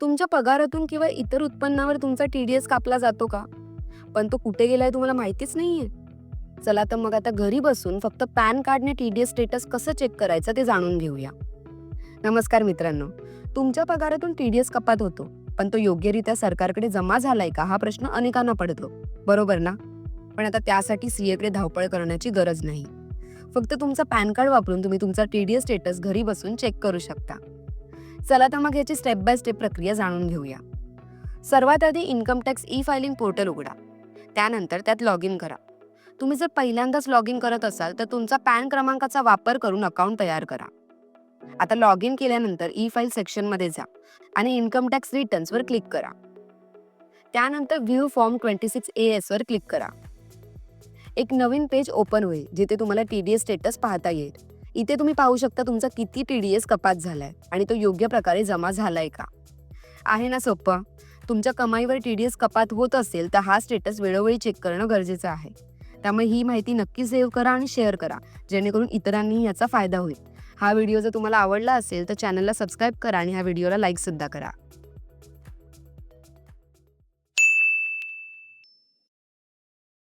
तुमच्या पगारातून किंवा इतर उत्पन्नावर तुमचा टी डी एस कापला जातो का? पण तो कुठे गेलाय तुम्हाला माहितीच नाहीये. चला तर मग आता घरी बसून फक्त पॅन कार्डने एस स्टेटस कसं चेक करायचं ते जाणून घेऊया. नमस्कार मित्रांनो तुमच्या पगारातून टी डी एस कपात होतो पण तो योग्यरित्या सरकारकडे जमा झालाय का हा प्रश्न अनेकांना पडतो. बरोबर ना? पण आता त्यासाठी सीएकडे धावपळ करण्याची गरज नाही. फक्त तुमचं पॅन कार्ड वापरून तुम्ही तुमचा टी डी एस स्टेटस घरी बसून चेक करू शकता. चला तर मग याची स्टेप बाय स्टेप प्रक्रिया जाणून घेऊया. सर्वात आधी income tax e filing portal उघडा. त्यानंतर त्यात लॉग इन करा. तुम्ही जर पहिल्यांदाच लॉग इन करत असाल तर तुमचा पॅन क्रमांकाचा वापर करून अकाउंट तयार करा. आता लॉग इन केल्यानंतर ई फाईल सेक्शनमध्ये जा आणि इन्कम टॅक्स रिटर्न्सवर क्लिक करा. त्यानंतर view form twenty six A एसवर click करा. एक नवीन पेज ओपन होईल जिथे तुम्हाला टी डी एस स्टेटस पाहता येईल. इथे तुम्ही पाहू शकता तुमचा किती टी डी एस कपात झालाय आणि तो योग्य प्रकारे जमा झालाय का? आहे ना सोपं तुमच्या कमाईवर टी डी एस कपात होत असेल तर हा स्टेटस वेळोवेळी चेक करणं गरजेचं आहे. त्यामुळे ही माहिती नक्की सेव्ह करा आणि शेअर करा जेणेकरून इतरांनीही याचा फायदा होईल. हा व्हिडिओ जर तुम्हाला आवडला असेल तर चॅनलला सबस्क्राईब करा आणि ह्या व्हिडिओला लाईकसुद्धा करा.